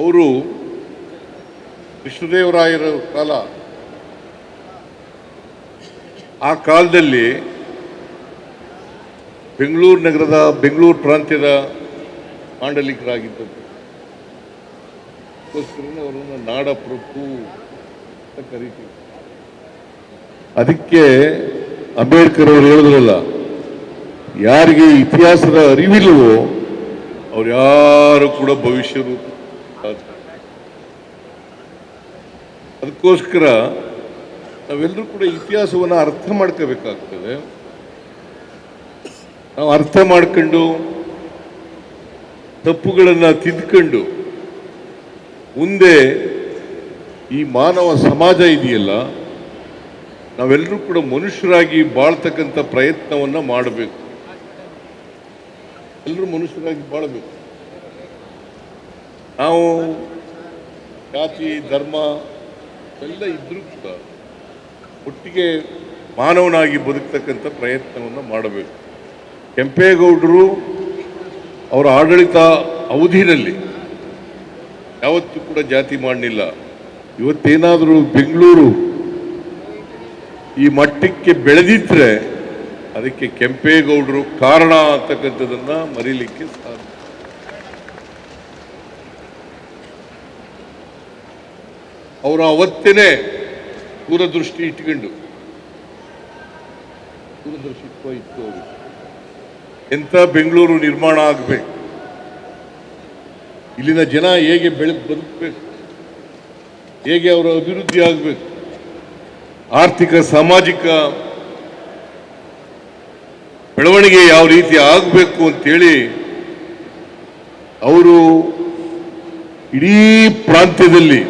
ಅವರು ವಿಷ್ಣುದೇವರಾಯರ ಕಾಲ. ಆ ಕಾಲದಲ್ಲಿ ಬೆಂಗಳೂರು ನಗರದ ಬೆಂಗಳೂರು ಪ್ರಾಂತ್ಯದ ಮಾಂಡಲಿಕರಾಗಿದ್ದದ್ದು ಅವರನ್ನು ನಾಡಪ್ರಭು ಅಂತ ಕರಿತೀವಿ. ಅದಕ್ಕೆ ಅಂಬೇಡ್ಕರ್ ಅವರು ಹೇಳಿದ್ರಲ್ಲ, ಯಾರಿಗೆ ಇತಿಹಾಸದ ಅರಿವಿಲ್ಲವೋ ಅವ್ರು ಯಾರು ಕೂಡ ಭವಿಷ್ಯರು ಅದಕ್ಕೋಸ್ಕರ ನಾವೆಲ್ಲರೂ ಕೂಡ ಇತಿಹಾಸವನ್ನು ಅರ್ಥ ಮಾಡ್ಕೋಬೇಕಾಗ್ತದೆ. ನಾವು ಅರ್ಥ ಮಾಡ್ಕೊಂಡು ತಪ್ಪುಗಳನ್ನು ತಿದ್ಕೊಂಡು ಮುಂದೆ ಈ ಮಾನವ ಸಮಾಜ ಇದೆಯಲ್ಲ, ನಾವೆಲ್ಲರೂ ಕೂಡ ಮನುಷ್ಯರಾಗಿ ಬಾಳ್ತಕ್ಕಂಥ ಪ್ರಯತ್ನವನ್ನ ಮಾಡಬೇಕು. ಎಲ್ಲರೂ ಮನುಷ್ಯರಾಗಿ ಬಾಳಬೇಕು. ನಾವು ಜಾತಿ, ಧರ್ಮ, ಎಲ್ಲ ಇದ್ರೂ ಕೂಡ ಒಟ್ಟಿಗೆ ಮಾನವನಾಗಿ ಬದುಕ್ತಕ್ಕಂಥ ಪ್ರಯತ್ನವನ್ನು ಮಾಡಬೇಕು. ಕೆಂಪೇಗೌಡರು ಅವರ ಆಡಳಿತ ಅವಧಿನಲ್ಲಿ ಯಾವತ್ತೂ ಕೂಡ ಜಾತಿ ಮಾಡಲಿಲ್ಲ. ಇವತ್ತೇನಾದರೂ ಬೆಂಗಳೂರು ಈ ಮಟ್ಟಕ್ಕೆ ಬೆಳೆದಿದ್ರೆ ಅದಕ್ಕೆ ಕೆಂಪೇಗೌಡರು ಕಾರಣ ಅಂತಕ್ಕಂಥದ್ದನ್ನು ಮರೀಲಿಕ್ಕೆ ಸಾಧ್ಯ. ಅವರು ಅವತ್ತೇನೆ ದೂರದೃಷ್ಟಿ ಇಟ್ಕೊಂಡು ದೂರದೃಷ್ಟಿ ಇತ್ತು ಅವರು. ಎಂಥ ಬೆಂಗಳೂರು ನಿರ್ಮಾಣ ಆಗಬೇಕು? ಇಲ್ಲಿನ ಜನ ಹೇಗೆ ಬೆಳೆ ಬದುಕಬೇಕು? ಹೇಗೆ ಅವರ ಅಭಿವೃದ್ಧಿ ಆಗಬೇಕು? ಆರ್ಥಿಕ, ಸಾಮಾಜಿಕ ಬೆಳವಣಿಗೆ ಯಾವ ರೀತಿ ಆಗಬೇಕು ಅಂತೇಳಿ ಅವರು ಇಡೀ ಪ್ರಾಂತ್ಯದಲ್ಲಿ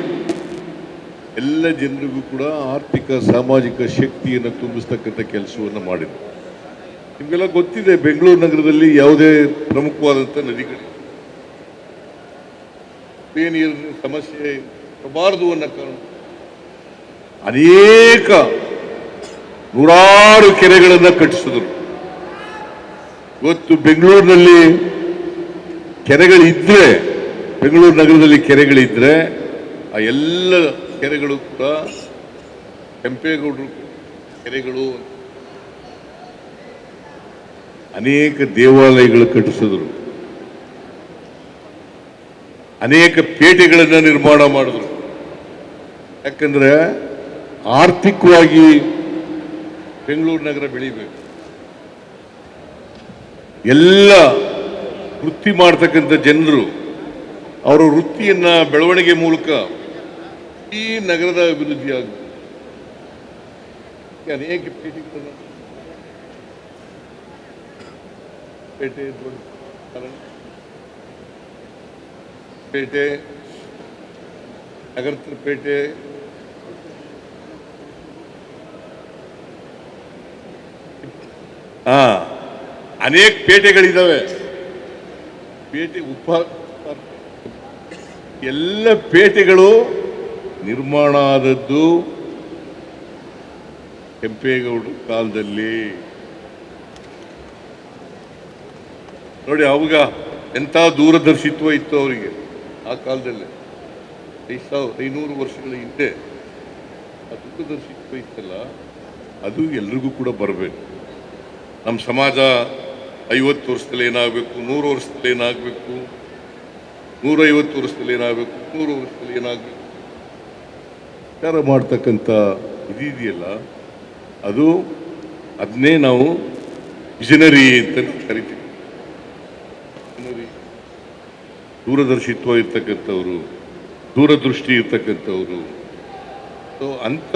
ಎಲ್ಲ ಜನರಿಗೂ ಕೂಡ ಆರ್ಥಿಕ, ಸಾಮಾಜಿಕ ಶಕ್ತಿಯನ್ನು ತುಂಬಿಸ್ತಕ್ಕಂಥ ಕೆಲಸವನ್ನು ಮಾಡಿದ್ರು. ನಿಮಗೆಲ್ಲ ಗೊತ್ತಿದೆ, ಬೆಂಗಳೂರು ನಗರದಲ್ಲಿ ಯಾವುದೇ ಪ್ರಮುಖವಾದಂಥ ನದಿಗಳು ನೀರಿನ ಸಮಸ್ಯೆ ಬರಬಾರದು ಅನ್ನೋ ಕಾರಣ ಅನೇಕ ನೂರಾರು ಕೆರೆಗಳನ್ನು ಕಟ್ಟಿಸಿದ್ರು. ಇವತ್ತು ಬೆಂಗಳೂರಿನಲ್ಲಿ ಕೆರೆಗಳಿದ್ರೆ, ಬೆಂಗಳೂರು ನಗರದಲ್ಲಿ ಕೆರೆಗಳಿದ್ರೆ, ಆ ಎಲ್ಲ ಕೆರೆಗಳು ಕೂಡ ಕೆಂಪೇಗೌಡರು ಕೆರೆಗಳು ಅನೇಕ ದೇವಾಲಯಗಳು ಕಟ್ಟಿಸಿದರು. ಅನೇಕ ಪೇಟೆಗಳನ್ನು ನಿರ್ಮಾಣ ಮಾಡಿದ್ರು. ಯಾಕಂದ್ರೆ ಆರ್ಥಿಕವಾಗಿ ಬೆಂಗಳೂರು ನಗರ ಬೆಳಿಬೇಕು. ಎಲ್ಲ ವೃತ್ತಿ ಮಾಡ್ತಕ್ಕಂಥ ಜನರು ಅವರ ವೃತ್ತಿಯನ್ನ ಬೆಳವಣಿಗೆ ಮೂಲಕ ಈ ನಗರದ ಅಭಿವೃದ್ಧಿ ಆಗುತ್ತೆ ಅನೇಕ ಪೇಟೆಗಳನ್ನು ಪೇಟೆ ಪೇಟೆ ನಗರ ಪೇಟೆ. ಹಾ, ಅನೇಕ ಪೇಟೆಗಳಿದ್ದಾವೆ ಪೇಟೆ ಉಪ ಎಲ್ಲ ಪೇಟೆಗಳು ನಿರ್ಮಾಣ ಆದದ್ದು ಕೆಂಪೇಗೌಡರ ಕಾಲದಲ್ಲಿ. ನೋಡಿ, ಅವಾಗ ಎಂಥ ದೂರದರ್ಶಿತ್ವ ಇತ್ತು ಅವರಿಗೆ ಆ ಕಾಲದಲ್ಲಿ. ಐದು ಸಾವಿರ, ಐನೂರು ವರ್ಷಗಳ ಹಿಂದೆ ಆ ದೂರದರ್ಶಿತ್ವ ಇತ್ತಲ್ಲ, ಅದು ಎಲ್ರಿಗೂ ಕೂಡ ಬರಬೇಕು. ನಮ್ಮ ಸಮಾಜ ಐವತ್ತು ವರ್ಷದಲ್ಲಿ ಏನಾಗಬೇಕು, ನೂರು ವರ್ಷದಲ್ಲಿ ಏನಾಗಬೇಕು, ನೂರೈವತ್ತು ವರ್ಷದಲ್ಲಿ ಏನಾಗಬೇಕು, ನೂರು ವರ್ಷದಲ್ಲಿ ಏನಾಗಬೇಕು. ವಿಚಾರ ಮಾಡ್ತಕ್ಕಂಥ ಇದೆಯಲ್ಲ, ಅದು ಅದನ್ನೇ ನಾವು ವಿಷನರಿ ಅಂತ ಕರಿತೀವಿ. ದೂರದರ್ಶಿತ್ವ ಇರ್ತಕ್ಕಂಥವ್ರು, ದೂರದೃಷ್ಟಿ ಇರ್ತಕ್ಕಂಥವ್ರು. ಸೊ ಅಂಥ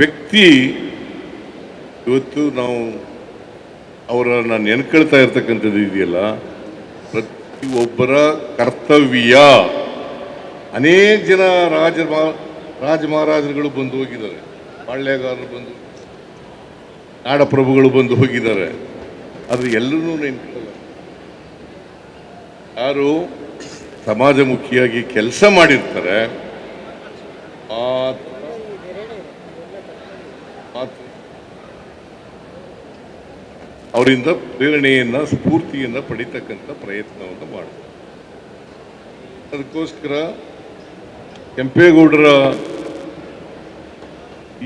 ವ್ಯಕ್ತಿ ಇವತ್ತು ನಾವು ಅವರನ್ನ ನೆನ್ಕೊಳ್ತಾ ಇರ್ತಕ್ಕಂಥದ್ದು ಇದೆಯಲ್ಲ, ಪ್ರತಿಯೊಬ್ಬರ ಕರ್ತವ್ಯ. ಅನೇಕ ಜನ ರಾಜ ರಾಜ ಮಹಾರಾಜರುಗಳು ಬಂದು ಹೋಗಿದ್ದಾರೆ. ಪಾಳ್ಯಗಾರರು ಬಂದು, ನಾಡಪ್ರಭುಗಳು ಬಂದು ಹೋಗಿದ್ದಾರೆ. ಅದು ಎಲ್ಲರೂ ನೆನ್ಕೊಳ್ಳಲ್ಲ ಯಾರು ಸಮಾಜಮುಖಿಯಾಗಿ ಕೆಲಸ ಮಾಡಿರ್ತಾರೆ ಅವರಿಂದ ಪ್ರೇರಣೆಯನ್ನು, ಸ್ಫೂರ್ತಿಯನ್ನು ಪಡಿತಕ್ಕಂಥ ಪ್ರಯತ್ನವನ್ನು ಮಾಡ್ತಾರೆ. ಅದಕ್ಕೋಸ್ಕರ ಕೆಂಪೇಗೌಡರ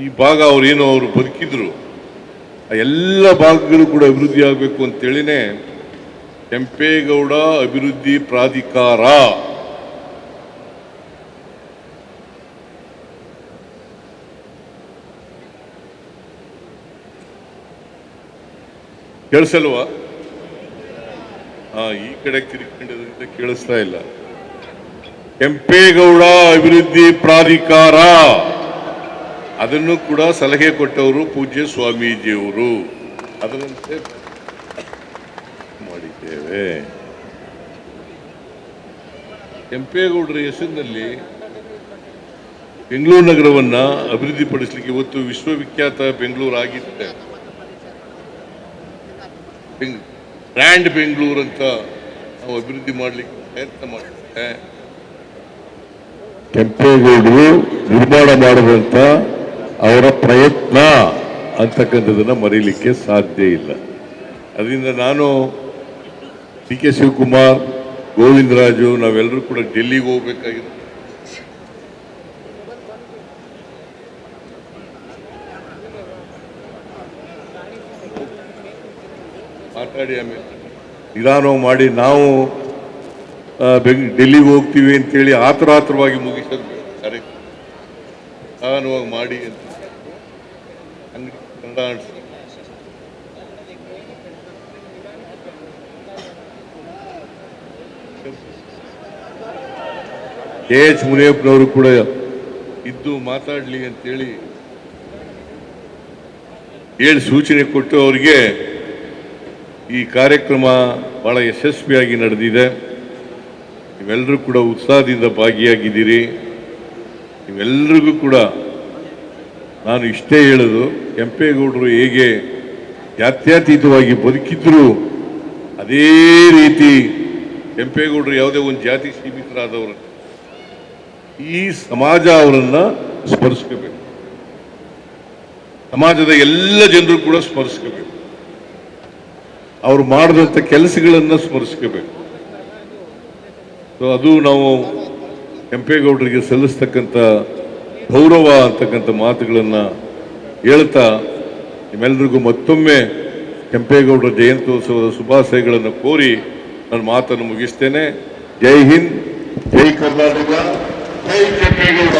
ಈ ಭಾಗ ಅವ್ರೇನು ಅವರು ಬದುಕಿದ್ರು, ಆ ಎಲ್ಲ ಭಾಗಗಳು ಕೂಡ ಅಭಿವೃದ್ಧಿ ಆಗಬೇಕು ಅಂತೇಳಿನೇ ಕೆಂಪೇಗೌಡ ಅಭಿವೃದ್ಧಿ ಪ್ರಾಧಿಕಾರ. ಕೇಳಿಸಲ್ವಾ? ಈ ಕಡೆ ತಿರುಗಿಕೊಂಡಿದ್ರಿಂದ ಕೇಳಿಸ್ತಾ ಇಲ್ಲ. ಕೆಂಪೇಗೌಡ ಅಭಿವೃದ್ಧಿ ಪ್ರಾಧಿಕಾರ. ಅದನ್ನು ಕೂಡ ಸಲಹೆ ಕೊಟ್ಟವರು ಪೂಜ್ಯ ಸ್ವಾಮೀಜಿಯವರು. ಅದರಂತೆ ಮಾಡಿದ್ದೇವೆ. ಕೆಂಪೇಗೌಡರ ಹೆಸರಿನಲ್ಲಿ ಬೆಂಗಳೂರು ನಗರವನ್ನ ಅಭಿವೃದ್ಧಿಪಡಿಸಲಿಕ್ಕೆ ಇವತ್ತು ವಿಶ್ವವಿಖ್ಯಾತ ಬೆಂಗಳೂರು ಆಗಿತ್ತೆ ಗ್ರ್ಯಾಂಡ್ ಬೆಂಗಳೂರು ಅಂತ ನಾವು ಅಭಿವೃದ್ಧಿ ಮಾಡಲಿಕ್ಕೆ ಪ್ರಯತ್ನ ಮಾಡಿದ್ದೇವೆ ಕೆಂಪೇಗೌಡರು ನಿರ್ಮಾಣ ಮಾಡುವಂತ ಅವರ ಪ್ರಯತ್ನ ಅಂತಕ್ಕಂಥದ್ದನ್ನು ಮರೀಲಿಕ್ಕೆ ಸಾಧ್ಯ ಇಲ್ಲ. ಅದರಿಂದ ನಾನು ಡಿ ಕೆ ಶಿವಕುಮಾರ್, ಗೋವಿಂದರಾಜು, ನಾವೆಲ್ಲರೂ ಕೂಡ ಡೆಲ್ಲಿಗೆ ಹೋಗ್ಬೇಕಾಗಿತ್ತು. ಮಾತಾಡಿ ಆಮೇಲೆ. ನಿಧಾನವಾಗಿ ಮಾಡಿ ನಾವು ಬೆಂಗ್, ಡೆಲ್ಲಿಗೆ ಹೋಗ್ತೀವಿ ಅಂತೇಳಿ ಆತರ ಆತರವಾಗಿ ಮುಗಿಸೋದು ಸರಿ. ನಿಧಾನವಾಗಿ ಮಾಡಿ ಅಂತ. ಅಂಗಡಿ ಕನ್ನಡ. ಕೆ ಎಚ್ ಮುನಿಯಪ್ಪನವರು ಕೂಡ ಇದ್ದು ಮಾತಾಡಲಿ ಅಂತೇಳಿ ಹೇಳಿ ಸೂಚನೆ ಕೊಟ್ಟು ಅವರಿಗೆ ಈ ಕಾರ್ಯಕ್ರಮ ಬಹಳ ಯಶಸ್ವಿಯಾಗಿ ನಡೆದಿದೆ. ನೀವೆಲ್ಲರೂ ಕೂಡ ಉತ್ಸಾಹದಿಂದ ಭಾಗಿಯಾಗಿದ್ದೀರಿ. ನೀವೆಲ್ಲರಿಗೂ ಕೂಡ ನಾನು ಇಷ್ಟೇ ಹೇಳೋದು, ಕೆಂಪೇಗೌಡರು ಹೇಗೆ ಜಾತ್ಯತೀತವಾಗಿ ಬದುಕಿದ್ರು ಅದೇ ರೀತಿ ಕೆಂಪೇಗೌಡರು ಯಾವುದೇ ಒಂದು ಜಾತಿ ಸೀಮಿತರಾದವರು ಈ ಸಮಾಜ ಅವರನ್ನ ಸ್ಮರಿಸ್ಕೋಬೇಕು. ಸಮಾಜದ ಎಲ್ಲ ಜನರು ಕೂಡ ಸ್ಮರಿಸ್ಕೋಬೇಕು. ಅವ್ರು ಮಾಡಿದಂಥ ಕೆಲಸಗಳನ್ನು ಸ್ಮರಿಸ್ಕೋಬೇಕು. ಸೊ ಅದು ನಾವು ಕೆಂಪೇಗೌಡರಿಗೆ ಸಲ್ಲಿಸ್ತಕ್ಕಂಥ ಗೌರವ ಅಂತಕ್ಕಂಥ ಮಾತುಗಳನ್ನು ಹೇಳ್ತಾ ನಿಮ್ಮೆಲ್ಲರಿಗೂ ಮತ್ತೊಮ್ಮೆ ಕೆಂಪೇಗೌಡರ ಜಯಂತ್ಯೋತ್ಸವದ ಶುಭಾಶಯಗಳನ್ನು ಕೋರಿ ನನ್ನ ಮಾತನ್ನು ಮುಗಿಸ್ತೇನೆ. ಜೈ ಹಿಂದ್, ಜೈ ಕರ್ನಾಟಕ, ಜೈ ಕೆಂಪೇಗೌಡ.